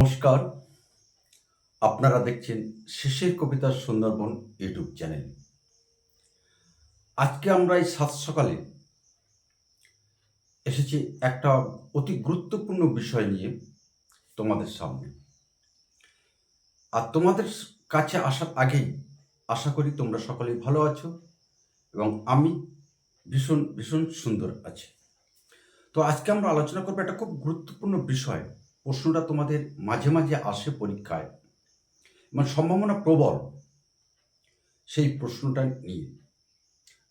নমস্কার। আপনারা দেখছেন শেষের কবিতার সুন্দরবন ইউটিউব চ্যানেল। আজকে আমরা এই সাত সকালে এসেছি একটা অতি গুরুত্বপূর্ণ বিষয় নিয়ে তোমাদের সামনে। আর তোমাদের কাছে আসার আগেই আশা করি তোমরা সকলেই ভালো আছো এবং আমি ভীষণ ভীষণ সুন্দর আছি। তো আজকে আমরা আলোচনা করব একটা খুব গুরুত্বপূর্ণ বিষয় প্রশ্নটা তোমাদের মাঝে মাঝে আসে পরীক্ষায়। মানে সম্ভাবনা প্রবল সেই প্রশ্নটা নিয়ে।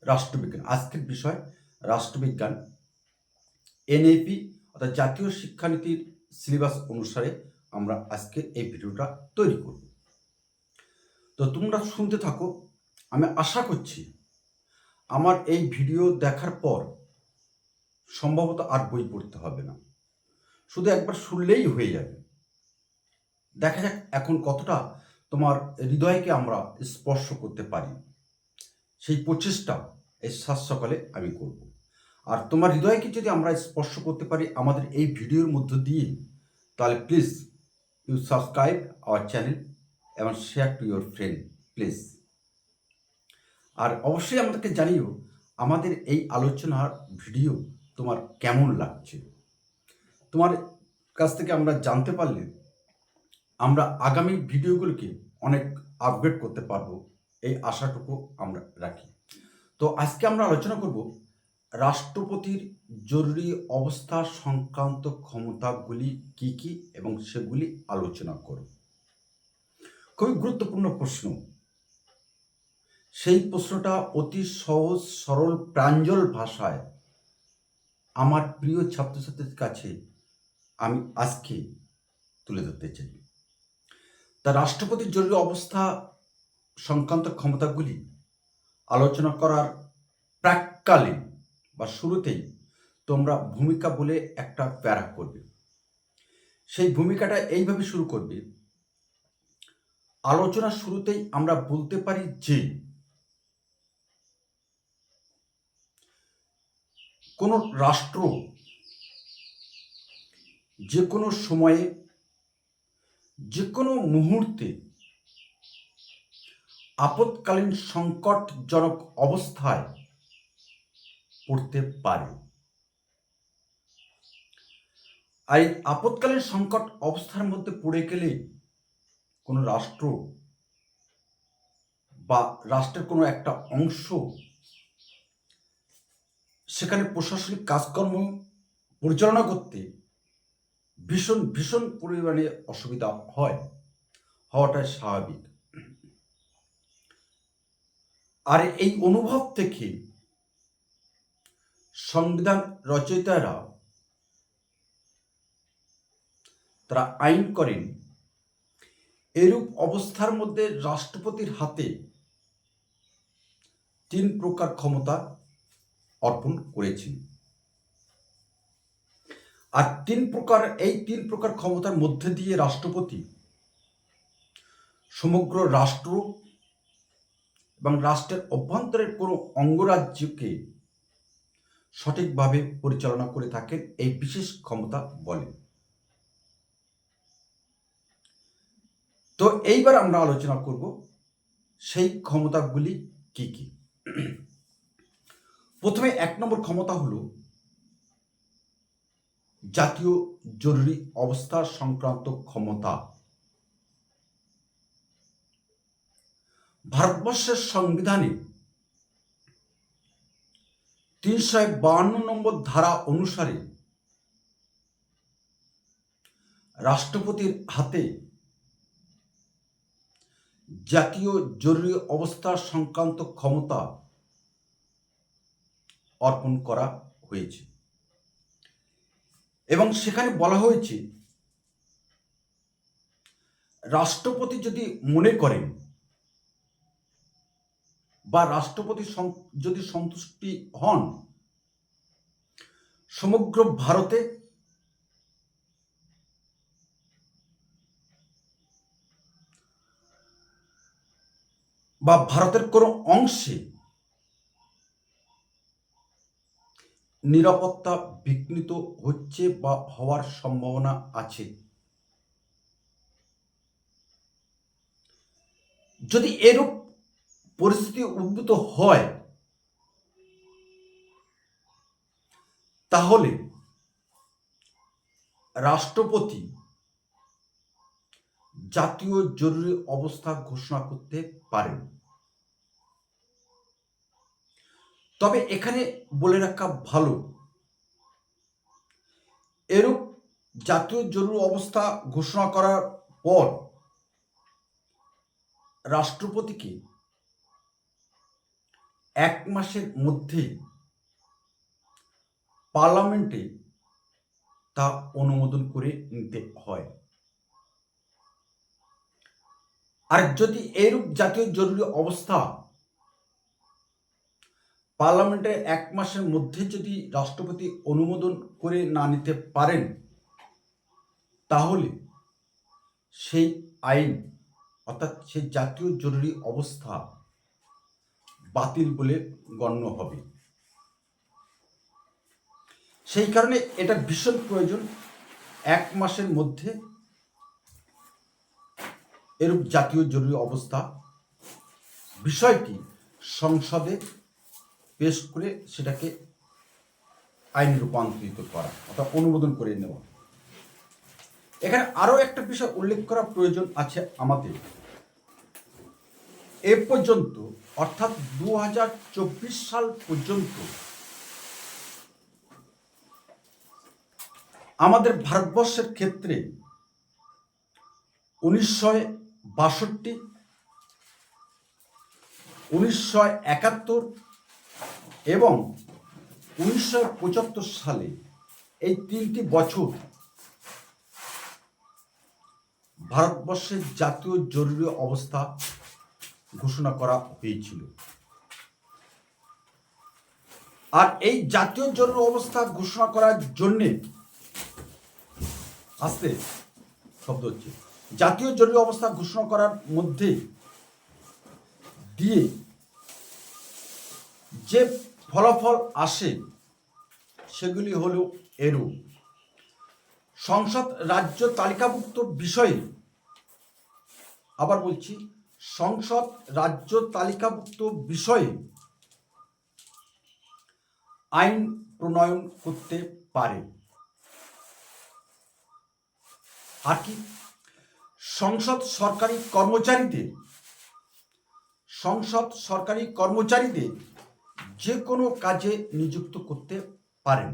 রাষ্ট্রবিজ্ঞান, আজকের বিষয় রাষ্ট্রবিজ্ঞান। এনএপি অর্থাৎ জাতীয় শিক্ষানীতির সিলেবাস অনুসারে আমরা আজকে এই ভিডিওটা তৈরি করব। তো তোমরা শুনতে থাকো। আমি আশা করছি আমার এই ভিডিও দেখার পর সম্ভবত আর বই পড়তে হবে না। শুধু একবার শুনলেই হয়ে যাবে। দেখা যাক এখন কতটা তোমার হৃদয়কে আমরা স্পর্শ করতে পারি। সেই প্রচেষ্টা এই সাত সকালে আমি করব। আর তোমার হৃদয়কে যদি আমরা স্পর্শ করতে পারি আমাদের এই ভিডিওর মধ্য দিয়ে, তাহলে please you subscribe our channel এবং share to your friend please আর অবশ্যই আমাদেরকে জানিও, আমাদের এই আলোচনার ভিডিও তোমার কেমন লাগছে? তোমার কাছ থেকে আমরা জানতে পারলে আমরা আগামী ভিডিওগুলোকে অনেক আপগ্রেড করতে পারব, এই আশাটুকু আমরা রাখি। তো আজকে আমরা আলোচনা করব রাষ্ট্রপতির জরুরি অবস্থা সংক্রান্ত ক্ষমতাগুলি কি কি এবং সেগুলি আলোচনা করব। খুবই গুরুত্বপূর্ণ প্রশ্ন। সেই প্রশ্নটা অতি সহজ, সরল, প্রাঞ্জল ভাষায় আমার প্রিয় ছাত্রছাত্রীর কাছে আমি আজকে তুলে ধরতে চাই। তা রাষ্ট্রপতির জরুরি অবস্থা সংক্রান্ত ক্ষমতাগুলি আলোচনা করার প্রাককালীন বা শুরুতেই তোমরা ভূমিকা বলে একটা প্যারা করবে। সেই ভূমিকাটা এইভাবে শুরু করবে আলোচনার শুরুতেই আমরা বলতে পারি যে, কোনো রাষ্ট্র যে কোনো সময়ে যে কোনো মুহূর্তে আপৎকালীন সংকটজনক অবস্থায় পড়তে পারে। আর এই আপৎকালীন সংকট অবস্থার মধ্যে পড়ে গেলে কোনো রাষ্ট্র বা রাষ্ট্রের কোনো একটা অংশ, সেখানে প্রশাসনিক কাজকর্ম পরিচালনা করতে ভীষণ ভীষণ পরিমাণে অসুবিধা হয়। হওয়াটাই স্বাভাবিক। আর এই অনুভব থেকে সংবিধান রচয়িতারা তারা আইন করেন, এরূপ অবস্থার মধ্যে রাষ্ট্রপতির হাতে তিন প্রকার ক্ষমতা অর্পণ করেছেন। আর তিন প্রকার, এই তিন প্রকার ক্ষমতার মধ্যে দিয়ে রাষ্ট্রপতি সমগ্র রাষ্ট্র এবং রাষ্ট্রের অভ্যন্তরের কোনো অঙ্গরাজ্যকে সঠিকভাবে পরিচালনা করে থাকেন এই বিশেষ ক্ষমতা বলে। তো এইবার আমরা আলোচনা করব সেই ক্ষমতাগুলি কি কি। প্রথমে এক নম্বর ক্ষমতা হলো জাতীয় জরুরি অবস্থা সংক্রান্ত ক্ষমতা। ভারতবর্ষের সংবিধানে তিনশো বাহান্ন নম্বর ধারা অনুসারে রাষ্ট্রপতির হাতে জাতীয় জরুরি অবস্থা সংক্রান্ত ক্ষমতা অর্পণ করা হয়েছে। এবং সেখানে বলা হয়েছে, রাষ্ট্রপতি যদি মনে করেন বা রাষ্ট্রপতি যদি সন্তুষ্টি হন, সমগ্র ভারতে বা ভারতের কোনো অংশে নিরাপত্তা বিঘ্নিত হচ্ছে বা হওয়ার সম্ভাবনা আছে। যদি এরূপ পরিস্থিতি উদ্ভূত হয়, তাহলে রাষ্ট্রপতি জাতীয় জরুরি অবস্থা ঘোষণা করতে পারেন। তবে এখানে বলে রাখা ভালো। এরূপ জাতীয় জরুরি অবস্থা ঘোষণা করার পর রাষ্ট্রপতিকে এক মাসের মধ্যে পার্লামেন্টে তা অনুমোদন করে নিতে হয়। আর যদি এরূপ জাতীয় জরুরি অবস্থা পার্লামেন্টে এক মাসের মধ্যে যদি রাষ্ট্রপতি অনুমোদন করে না নিতে পারেন, তাহলে সেই আইন, অর্থাৎ সেই জাতীয় জরুরি অবস্থা বাতিল বলে গণ্য হবে। সেই কারণে এটা ভীষণ প্রয়োজন। এক মাসের মধ্যে এরূপ জাতীয় জরুরি অবস্থা। বিষয়টি সংসদে পেশ করে সেটাকে আইনে রূপান্তরিত করা, অর্থাৎ অনুমোদন করে নেওয়া। এখানে আরও একটা বিষয় উল্লেখ করা প্রয়োজন আছে আমাদের। এ পর্যন্ত, অর্থাৎ দু হাজার চব্বিশ সাল পর্যন্ত আমাদের ভারতবর্ষের ক্ষেত্রে উনিশশো বাষট্টি, উনিশশো একাত্তর এবং উনিশশো পঁচাত্তর সালে এই তিনটি বছর ভারতবর্ষের জাতীয় জরুরি অবস্থা ঘোষণা করা হয়েছিল। আর এই জাতীয় জরুরি অবস্থা ঘোষণা করার জন্যে আসতে শব্দ হচ্ছে। জাতীয় জরুরি অবস্থা ঘোষণা করার মধ্যে দিয়ে যে ফলাফল আসে, সেগুলি হল এরূপ। সংসদ রাজ্য তালিকাভুক্ত বিষয়ে আবার বলছি, সংসদ রাজ্য তালিকাভুক্ত বিষয়ে আইন প্রণয়ন করতে পারে। আর কি? সংসদ সরকারি কর্মচারীদের, সংসদ সরকারি কর্মচারীদের যে কোনো কাজে নিযুক্ত করতে পারেন।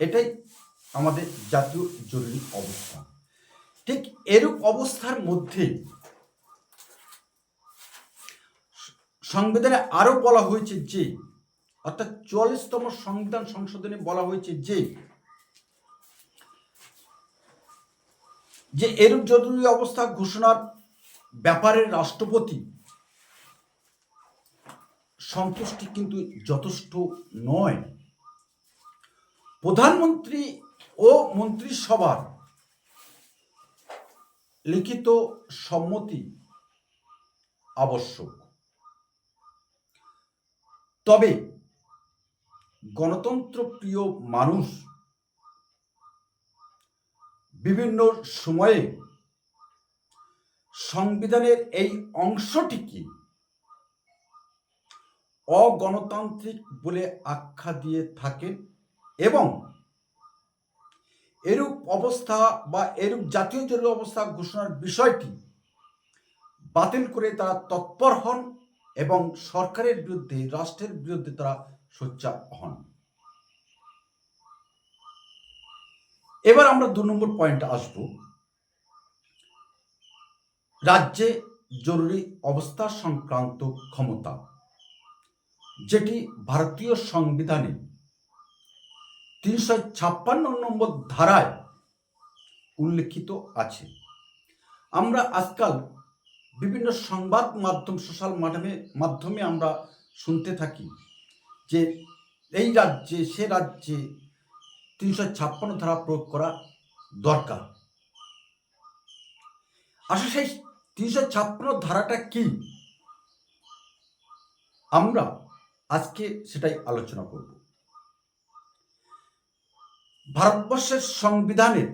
এটাই আমাদের জাতীয় জরুরি অবস্থা। ঠিক এরূপ অবস্থার মধ্যে সংবিধানে আরও বলা হয়েছে যে, অর্থাৎ চুয়াল্লিশতম সংবিধান সংশোধনে বলা হয়েছে যে যে এরূপ জরুরি অবস্থা ঘোষণার ব্যাপারে রাষ্ট্রপতি সন্তুষ্টি কিন্তু যথেষ্ট নয়। প্রধানমন্ত্রী ও মন্ত্রিসভার লিখিত সম্মতি আবশ্যক। তবে গণতন্ত্র প্রিয় মানুষ বিভিন্ন সময়ে সংবিধানের এই অংশটিকে অগণতান্ত্রিক বলে আখ্যা দিয়ে থাকেন এবং এরূপ অবস্থা বা এরূপ জাতীয় জরুরি অবস্থা ঘোষণার বিষয়টি বাতিল করে তারা তৎপর হন এবং সরকারের বিরুদ্ধে, রাষ্ট্রের বিরুদ্ধে তারা সোচ্চার হন। এবার আমরা দু নম্বর পয়েন্টে আসব। রাজ্যে জরুরি অবস্থা সংক্রান্ত ক্ষমতা। যেটি ভারতীয় সংবিধানে তিনশো ছাপ্পান্ন নম্বর ধারায় উল্লেখিত আছে। আমরা আজকাল বিভিন্ন সংবাদ মাধ্যম, সোশ্যাল মাধ্যমে মাধ্যমে আমরা শুনতে থাকি যে এই রাজ্যে, সে রাজ্যে তিনশো ছাপ্পান্ন ধারা প্রয়োগ করা দরকার। আসলে সেই তিনশো ছাপ্পান্ন ধারাটা কি? আমরা আজকে সেটাই আলোচনা করব। ভারতবর্ষের সংবিধানের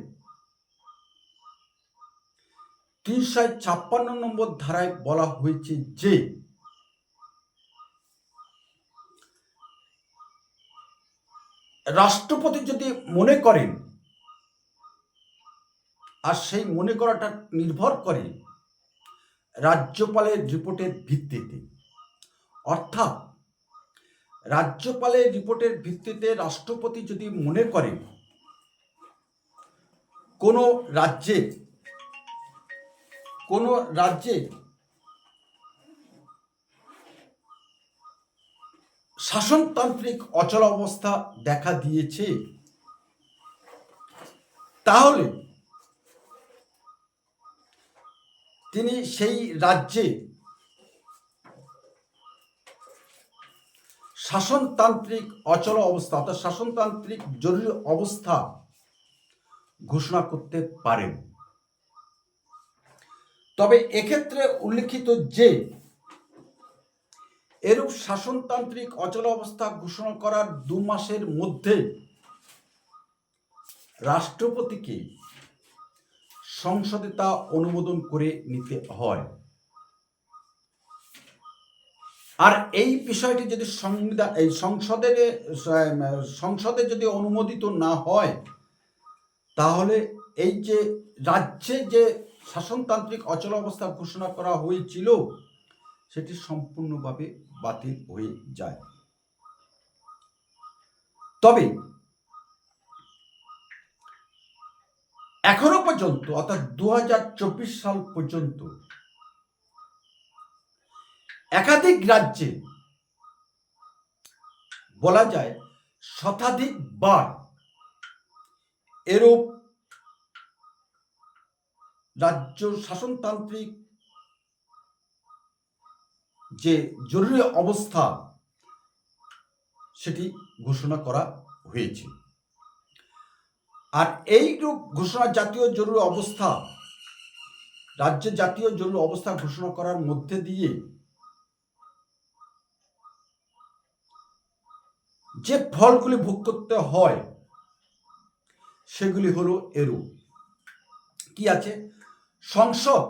তিনশো ছাপ্পান্ন নম্বর ধারায় বলা হয়েছে যে, রাষ্ট্রপতি যদি মনে করেন আর সেই মনে করাটা নির্ভর করে রাজ্যপালের রিপোর্টের ভিত্তিতে, অর্থাৎ রাজ্যপালের রিপোর্টের ভিত্তিতে রাষ্ট্রপতি যদি মনে করেন, কোনো রাজ্যে কোনো রাজ্যে শাসনতান্ত্রিক অচলাবস্থা দেখা দিয়েছে, তাহলে তিনি সেই রাজ্যে শাসনতান্ত্রিক অচল অবস্থা, অর্থাৎ শাসনতান্ত্রিক জরুরি অবস্থা ঘোষণা করতে পারেন। তবে এক্ষেত্রে উল্লেখিত যে এরূপ শাসনতান্ত্রিক অচল অবস্থা ঘোষণা করার দু মাসের মধ্যে রাষ্ট্রপতিকে সংসদে তা অনুমোদন করে নিতে হয়। আর এই বিষয়টি যদি সংবিধান এই সংসদের সংসদে যদি অনুমোদিত না হয়, তাহলে এই যে রাজ্যে যে শাসনতান্ত্রিক অচল অবস্থা ঘোষণা করা হয়েছিল, সেটি সম্পূর্ণভাবে বাতিল হয়ে যায়। তবে এখনও পর্যন্ত, অর্থাৎ দু হাজার চব্বিশ সাল পর্যন্ত একাধিক রাজ্যে বলা যায় শতাধিক বার এরূপ রাজ্য শাসনতান্ত্রিক যে জরুরি অবস্থা, সেটি ঘোষণা করা হয়েছে। আর এই রূপ ঘোষণা জাতীয় জরুরি অবস্থা, রাজ্যে জাতীয় জরুরি অবস্থা ঘোষণা করার মধ্যে দিয়ে যে ফলগুলি ভোগ করতে হয়, সেগুলি হলো এরূপ। কি আছে? সংসদ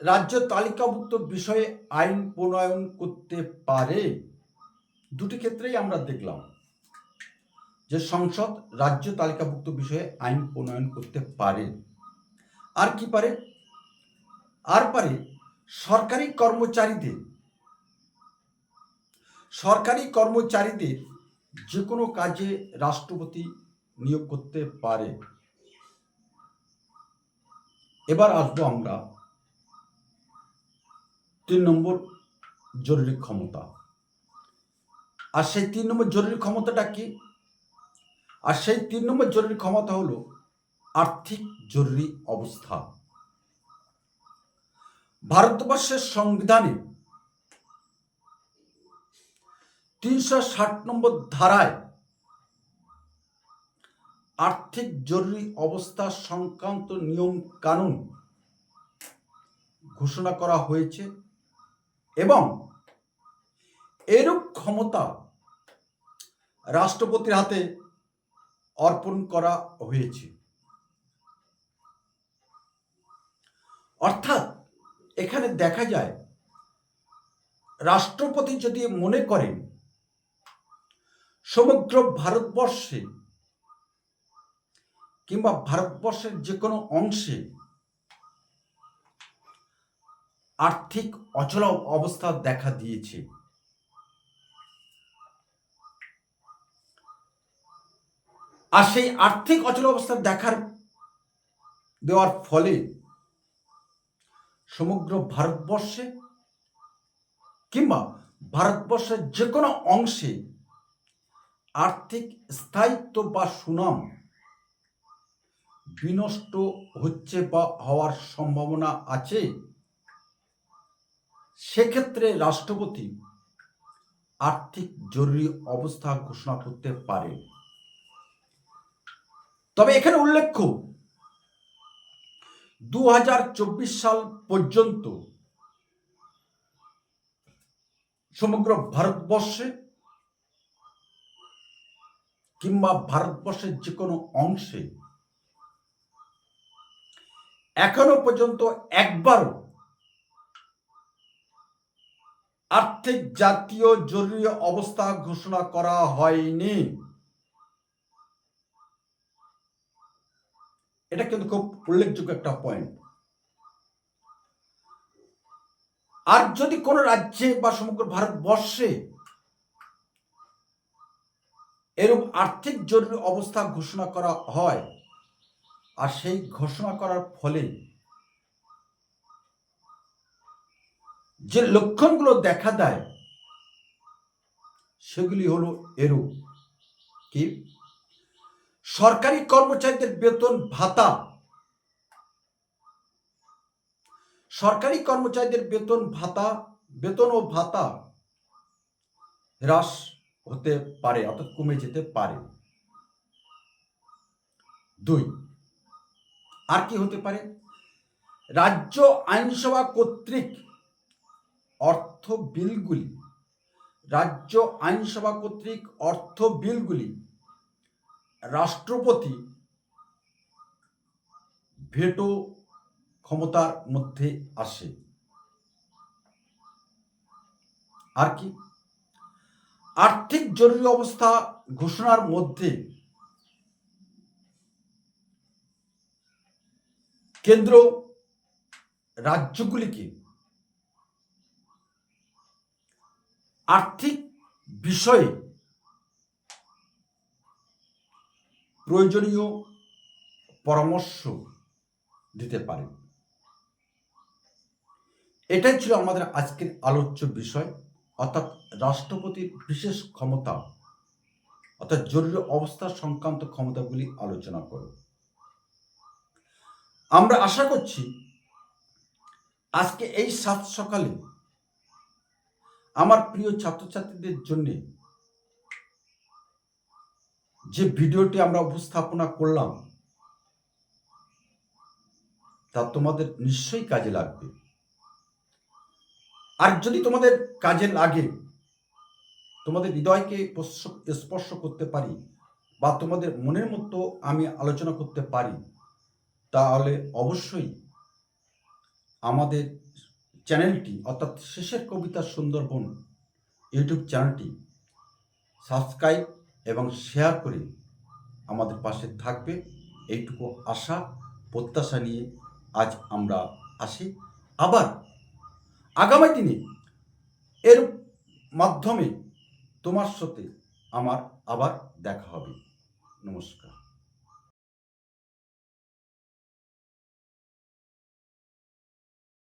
রাজ্য তালিকাভুক্ত বিষয়ে আইন প্রণয়ন করতে পারে, দুটি ক্ষেত্রেই আমরা দেখলাম। যে সংসদ রাজ্য তালিকাভুক্ত বিষয়ে আইন প্রণয়ন করতে পারে, আর কি পারে? আর পারে সরকারি কর্মচারীদের সরকারি কর্মচারীদের যে কোনো কাজে রাষ্ট্রপতি নিয়োগ করতে পারে। এবার আসব আমরা তিন নম্বর জরুরি ক্ষমতা। আর সেই তিন নম্বর জরুরি ক্ষমতাটা কি? আর সেই তিন নম্বর জরুরি ক্ষমতা হলো আর্থিক জরুরি অবস্থা। ভারতবর্ষের সংবিধানে তিনশো ষাট নম্বর ধারায় আর্থিক জরুরি অবস্থা সংক্রান্ত নিয়ম কানুন ঘোষণা করা হয়েছে এবং এরূপ ক্ষমতা রাষ্ট্রপতির হাতে অর্পণ করা হয়েছে। অর্থাৎ এখানে দেখা যায়, রাষ্ট্রপতি যদি মনে করেন সমগ্র ভারতবর্ষে কিংবা ভারতবর্ষের যে কোনো অংশে আর্থিক অচল অবস্থা দেখা দিয়েছে। আর সেই আর্থিক অচল অবস্থা দেখার দেওয়ার ফলে সমগ্র ভারতবর্ষে কিংবা ভারতবর্ষের যে কোনো অংশে আর্থিক স্থায়িত্ব বা সুনাম বিনষ্ট হচ্ছে বা হওয়ার সম্ভাবনা আছে, সেক্ষেত্রে রাষ্ট্রপতি আর্থিক জরুরি অবস্থা ঘোষণা করতে পারে। তবে এখানে উল্লেখ্য দু হাজার চব্বিশ সাল পর্যন্ত সমগ্র ভারতবর্ষে কিংবা ভারতবর্ষের যে কোনো অংশে এখনও পর্যন্ত একবারও আর্থিক জাতীয় জরুরি অবস্থা ঘোষণা করা হয়নি। এটা কিন্তু খুব উল্লেখযোগ্য একটা পয়েন্ট আর যদি কোনো রাজ্যে বা সমগ্র ভারতবর্ষে এরূপ আর্থিক জরুরি অবস্থা ঘোষণা করা হয় আর সেই ঘোষণা করার ফলে যে লক্ষণগুলো দেখা দেয়, সেগুলি হলো এরূপ। কি? সরকারি কর্মচারীদের বেতন ভাতা। সরকারি কর্মচারীদের বেতন ভাতা, বেতন ও ভাতা হ্রাস হতে পারে, অর্থাৎ কমে যেতে পারে। দুই, আর কি হতে পারে? রাজ্য আইনসভা কর্তৃক অর্থ বিলগুলি, রাজ্য আইনসভা কর্তৃক অর্থ বিলগুলি রাষ্ট্রপতি ভেটো ক্ষমতার মধ্যে আসে। আর কি? আর্থিক জরুরি অবস্থা ঘোষণার মধ্যে কেন্দ্র রাজ্যগুলিকে আর্থিক বিষয়ে প্রয়োজনীয় পরামর্শ দিতে পারে। এটাই ছিল আমাদের আজকের আলোচ্য বিষয়। অর্থাৎ রাষ্ট্রপতির বিশেষ ক্ষমতা, অর্থাৎ জরুরি অবস্থা সংক্রান্ত ক্ষমতাগুলি আলোচনা করব আমরা আশা করছি আজকে এই সাত সকালে আমার প্রিয় ছাত্রছাত্রীদের জন্যে যে ভিডিওটি আমরা উপস্থাপনা করলাম, তা তোমাদের নিশ্চয়ই কাজে লাগবে। আর যদি তোমাদের কাজে লাগে তোমাদের হৃদয়কে স্পর্শ- করতে পারি বা তোমাদের মনের মতো আমি আলোচনা করতে পারি, তাহলে অবশ্যই আমাদের চ্যানেলটি, অর্থাৎ শেষের কবিতা সুন্দরবন ইউটিউব চ্যানেলটি সাবস্ক্রাইব এবং শেয়ার করে আমাদের পাশে থাকবে। এইটুকু আশা, প্রত্যাশা নিয়ে আজ আমরা আসি। আবার আগামী দিনে এর মাধ্যমে তোমার সাথে আমার আবার দেখা হবে। নমস্কার।